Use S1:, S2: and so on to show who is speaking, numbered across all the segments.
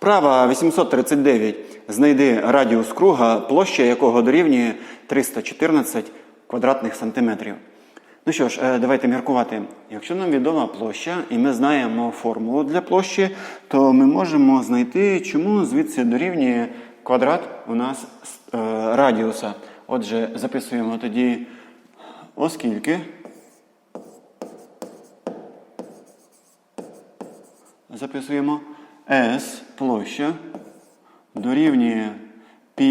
S1: Вправа 839. Знайди радіус круга, площа якого дорівнює 314 квадратних сантиметрів. Ну що ж, е, давайте міркувати. Якщо нам відома площа і ми знаємо формулу для площі, то ми можемо знайти, чому звідси дорівнює квадрат у нас е, радіуса. Отже, записуємо тоді, оскільки. Записуємо S площа дорівнює π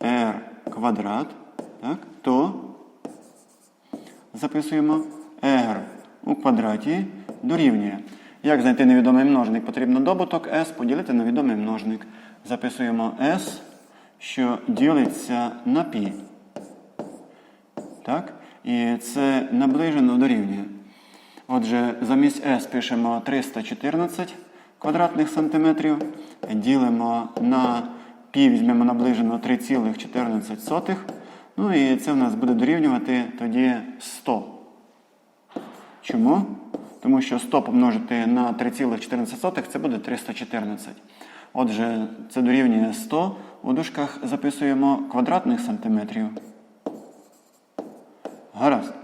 S1: r квадрат, так, то записуємо r у квадраті дорівнює. Як знайти невідомий множник? Потрібно добуток s поділити на відомий множник. Записуємо s, що ділиться на π. Так? І це наближено дорівнює. Отже, замість S пишемо 314 квадратних сантиметрів. Ділимо на π, візьмемо наближено 3,14. Ну і це в нас буде дорівнювати тоді 100. Чому? Тому що 100 помножити на 3,14 це буде 314. Отже, це дорівнює 100. У дужках записуємо квадратних сантиметрів. Гаразд.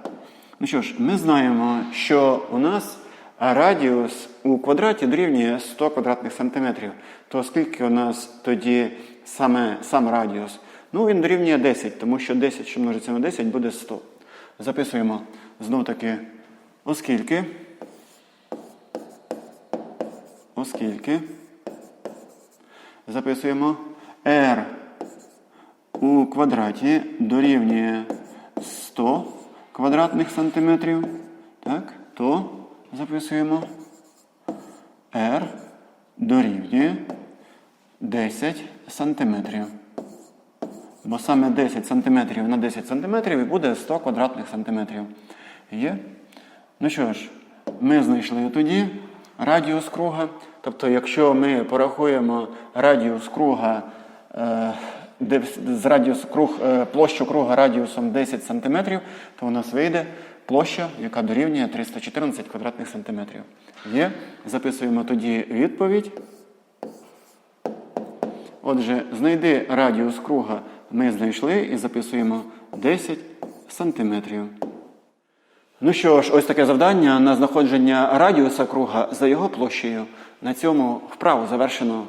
S1: Ну що ж, ми знаємо, що у нас радіус у квадраті дорівнює 100 квадратних сантиметрів. То скільки у нас тоді саме сам радіус? Ну, він дорівнює 10, тому що 10, що множиться на 10, буде 100. Записуємо знов таки, оскільки. Оскільки. Записуємо r у квадраті дорівнює 100 квадратних сантиметрів, так, то записуємо r дорівнює 10 сантиметрів. Бо саме 10 сантиметрів на 10 сантиметрів і буде 100 квадратних сантиметрів. Є? Ну що ж, ми знайшли тоді радіус круга. Тобто, якщо ми порахуємо радіус круга, е, де з радіус круг, е, площу круга радіусом 10 см, то у нас вийде площа, яка дорівнює 314 квадратних сантиметрів. Є. Записуємо тоді відповідь. Отже, знайди радіус круга ми знайшли і записуємо 10 сантиметрів. Ну що ж, ось таке завдання на знаходження радіуса круга за його площею. На цьому вправу завершено.